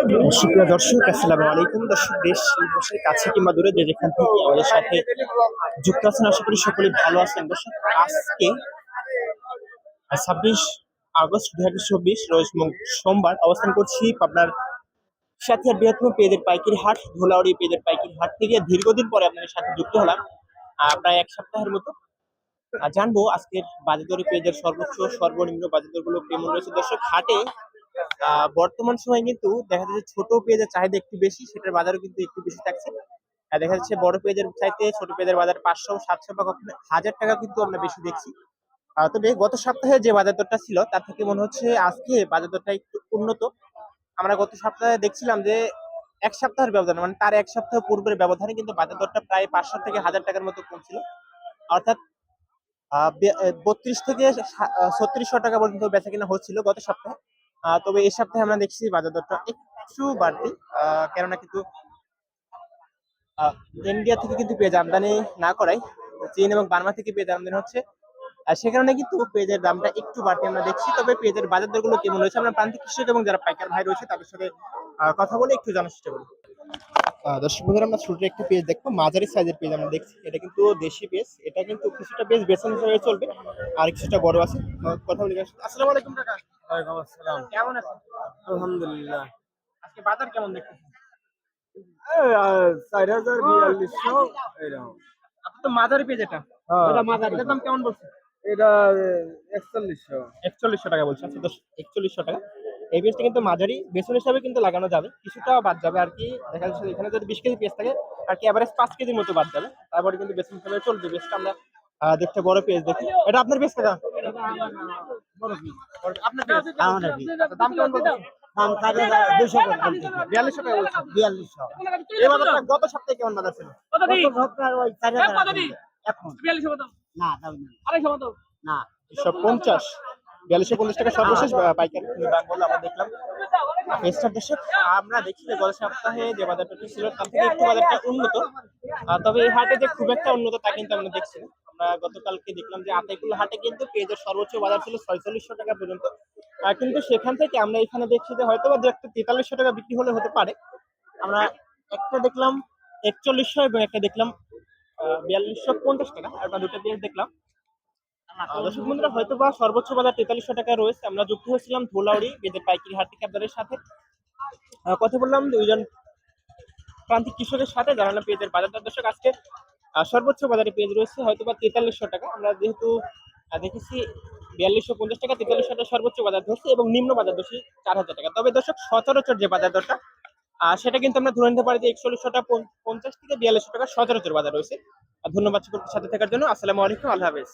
সুপ্রিয় দর্শক, আসসালামু আলাইকুম। দর্শক, দেশ দেশের কাছে কিংবা দূরে যে যেখান থেকে আমাদের সাথে যুক্ত আছেন, আশা করি সকলে ভালো আছেন। দর্শক, আজকে ছাব্বিশ আগস্ট দুই হাজার চব্বিশ, রোজ সোমবার অবস্থান করছি আপনার সাথে বৃহত্তম পেঁয়াজের পাইকারি হাট, ধুলাউড়ি পেঁয়াজের পাইকারি হাট থেকে। দীর্ঘদিন পরে আপনাদের সাথে যুক্ত হলাম প্রায় এক সপ্তাহের মতো। আর জানব আজকের বাজার দরে পেঁয়াজের সর্বোচ্চ, সর্বনিম্ন বাজার দরগুলো কেমন রয়েছে? দর্শক, হাটে বর্তমান সময় কিন্তু দেখা যাচ্ছে ছোট পেঁয়াজের চাহিদা একটু বেশি, সেটার বাজারও কিন্তু একটু বেশি থাকছে। দেখা যাচ্ছে বড় পেঁয়াজের চাইতে ছোট পেঁয়াজের বাজার পাঁচশো, সাতশো বা কখনো হাজার টাকা কিন্তু আমরা বেশি দেখছি। তবে গত সপ্তাহে যে বাজার দরটা ছিল, তার থেকে মনে হচ্ছে আজকে বাজার দরটা একটু উন্নত। আমরা গত সপ্তাহে দেখছিলাম যে এক সপ্তাহের ব্যবধান মানে তার এক সপ্তাহ পূর্বের ব্যবধানে কিন্তু বাজার দরটা প্রায় পাঁচশো থেকে হাজার টাকার মতো কমছিল। অর্থাৎ বত্রিশ থেকে ছত্রিশশো টাকা পর্যন্ত বেচা কিনা হচ্ছিল গত সপ্তাহে। তবে এই সপ্তাহে আমরা দেখছি বাজার দরটা একটু বাড়তি। কেননা কিন্তু ইন্ডিয়া থেকে কিন্তু পেঁয়াজ আমদানি না করায়, চীন এবং বার্মা থেকে পেঁয়াজ আমদানি হচ্ছে। আর সে কারণে কিন্তু পেঁয়াজের দামটা একটু বাড়তি আমরা দেখছি। তবে পেঁয়াজের বাজার দরগুলো কেমন রয়েছে? আমরা প্রান্তিক কৃষক এবং যারা পাইকার ভাই রয়েছে, তাদের সাথে কথা বলে একটু জানার চেষ্টা করি। দর্শক বন্ধুরা আমরা ছোট একটি পেজ দেখব মাঝারি সাইজের পেজ আমরা দেখছি। এটা কিন্তু দেশি পেজ এটা কিন্তু কিছুটা বেশ বেসন হিসেবে চলবে আর কিছুটা বড় আছে। কথা বলি আসসালামু আলাইকুম কাকা। ওয়ালাইকুম আসসালাম। কেমন আছেন? আলহামদুলিল্লাহ। আজকে বাজার কেমন দেখতেছেন? চার হাজার বিয়াল্লিশশো এরকম আপনি তো মাঝারি পেজ এটা। হ্যাঁ। এটা মাঝারি দাম কেমন বলছে এটা একচল্লিশশো। একচল্লিশশো টাকা বলছে আচ্ছা একচল্লিশশো টাকা। এই পেজটা কিন্তু মাঝারি বেসন হিসাবে কিন্তু লাগানো যাবে। কিছুটা বাদ যাবে আর কি দেখা যাচ্ছে এখানে যদি বিশ কেজি পেজ থাকে আর কি অ্যাভারেজ পাঁচ কেজির মতো বাদ যাবে। তারপরে কিন্তু বেসন হিসাবে চলবে বেসটা আমরা আহ, দেখতে বড় পেজ দেখি। এটা আপনার পেজ। আচ্ছা, দাম কেমন দাম চার হাজার দুশো বিয়াল্লিশশো টাকা বলছেন? বিয়াল্লিশশো। এই বাজারটা গত সপ্তাহে কেমন বাজার ছিল? গত সপ্তাহে ওই চার হাজার এখন। না দাম নেই। না পঞ্চাশ। বিয়াল্লিশশো পঞ্চাশ টাকা সর্বশেষ পাইকারি দাম বলল আমরা দেখলাম। এক্সট্রা দর্শক, আমরা দেখছি যে গত সপ্তাহে যে বাজারটা ছিল, তার থেকে একটু বাজারটা উন্নত। তবে এই হাটে যে খুব একটা উন্নত তা কিন্তু আমরা দেখছি আমরা গতকালকে দেখলাম যে আতাইকুল হাটে কিন্তু পেঁয়াজের সর্বোচ্চ বাজার ছিল ছয়চল্লিশশো টাকা পর্যন্ত। কিন্তু সেখান থেকে আমরা এখানে দেখছি যে হয়তো বা দু একটা তেতাল্লিশশো টাকা বিক্রি হলে হতে পারে। আমরা একটা দেখলাম একচল্লিশশো এবং একটা দেখলাম বিয়াল্লিশশো পঞ্চাশ টাকা। আর দুটো পেঁয়াজ দেখলাম। দর্শক বন্ধুরা হয়তো বা সর্বোচ্চ বাজার তেতাল্লিশশো টাকা রয়েছে। আমরা যুক্ত হয়েছিলাম ধুলাউড়ি বেদের পাইকারি হাট থেকে আপনাদের সাথে। কথা বললাম দুইজন প্রান্তিক কৃষকের সাথে জানালাম পেঁয়াজের বাজার দর। দর্শক আজকে সর্বোচ্চ বাজারে পেঁয়াজ রয়েছে হয়তো বা তেতাল্লিশশো টাকা। আমরা যেহেতু দেখেছি বিয়াল্লিশশো পঞ্চাশ টাকা তেতাল্লিশশো টাকা সর্বোচ্চ বাজার ধরছে এবং নিম্ন বাজার ধরছে চার হাজার টাকা। তবে দর্শক সচরাচর যে বাজার দরটা সেটা কিন্তু আমরা ধরে নিতে পারি যে একচল্লিশশো টাকা পঞ্চাশ থেকে বিয়াল্লিশশো টাকা সচরাচর বাজার রয়েছে। ধন্যবাদ সকলকে সাথে থাকার জন্য। আসসালামু আলাইকুম আল্লাহ হাফেজ।